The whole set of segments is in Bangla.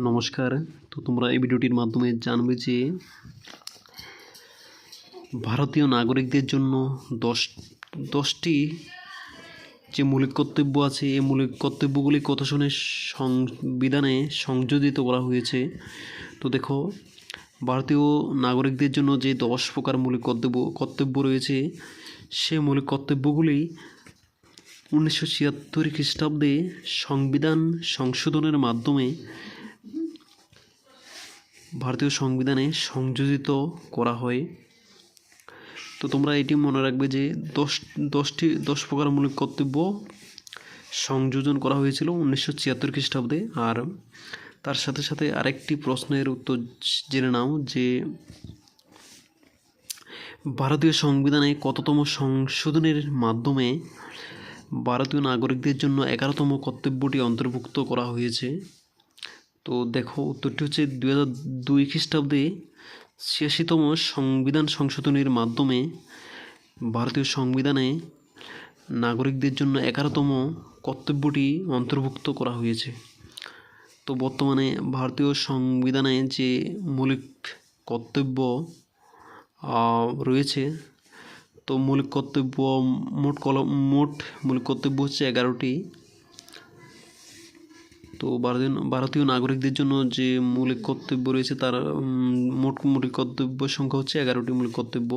নমস্কার। তো তোমরা এই ভিডিওটির মাধ্যমে জানবে যে ভারতীয় নাগরিকদের জন্য দশ দশটি যে মৌলিক কর্তব্য আছে, এই মৌলিক কর্তব্যগুলি কত সনে সংবিধানে সংযোজিত করা হয়েছে। তো দেখো, ভারতীয় নাগরিকদের জন্য যে দশ প্রকার মৌলিক কর্তব্য কর্তব্য রয়েছে, সে মৌলিক কর্তব্যগুলি উনিশশো ছিয়াত্তর খ্রিস্টাব্দে সংবিধান সংশোধনের মাধ্যমে ভারতীয় সংবিধানে সংযোজিত করা হয়। তো তোমরা এটি মনে রাখবে যে দশ, দশটি, দশ প্রকার মৌলিক কর্তব্য সংযোজন করা হয়েছিল উনিশশো ছিয়াত্তর খ্রিস্টাব্দে। আর তার সাথে সাথে আরেকটি প্রশ্নের উত্তর জেনে নাও যে ভারতীয় সংবিধানে কততম সংশোধনের মাধ্যমে ভারতীয় নাগরিকদের জন্য এগারোতম কর্তব্যটি অন্তর্ভুক্ত করা হয়েছে। তো দেখো উত্তরটি হচ্ছে দুই হাজার দুই খ্রিস্টাব্দে ছিয়াশিতম সংবিধান সংশোধনের মাধ্যমে ভারতীয় সংবিধানে নাগরিকদের জন্য এগারোতম কর্তব্যটি অন্তর্ভুক্ত করা হয়েছে। তো বর্তমানে ভারতীয় সংবিধানে যে মৌলিক কর্তব্য রয়েছে, তো মৌলিক কর্তব্য মোট কলম, মোট মৌলিক কর্তব্য হচ্ছে এগারোটি। তো ভারতীয় নাগরিকদের জন্য যে মৌলিক কর্তব্য রয়েছে তার মোট মৌলিক কর্তব্য সংখ্যা হচ্ছে এগারোটি মৌলিক কর্তব্য।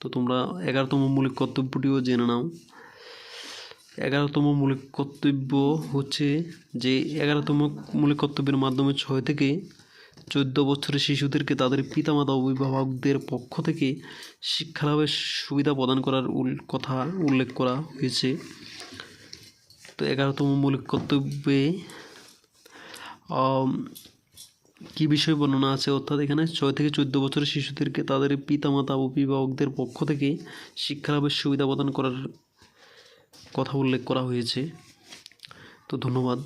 তো তোমরা এগারোতম মৌলিক কর্তব্যটিও জেনে নাও। এগারোতম মৌলিক কর্তব্য হচ্ছে যে এগারোতম মৌলিক কর্তব্যের মাধ্যমে ছয় থেকে চোদ্দ বছরের শিশুদেরকে তাদের পিতামাতা অভিভাবকদের পক্ষ থেকে শিক্ষালাভের সুবিধা প্রদান করার কথা উল্লেখ করা হয়েছে। তো এগারোতম মৌলিক কর্তব্যে কি বিষয় বর্ণনা আছে? অর্থাৎ এখানে ছয় থেকে চোদ্দ বছরের শিশুদেরকে তাদের পিতামাতা অভিভাবকদের পক্ষ থেকে শিক্ষালাভের সুবিধা প্রদান করার কথা উল্লেখ করা হয়েছে। তো ধন্যবাদ।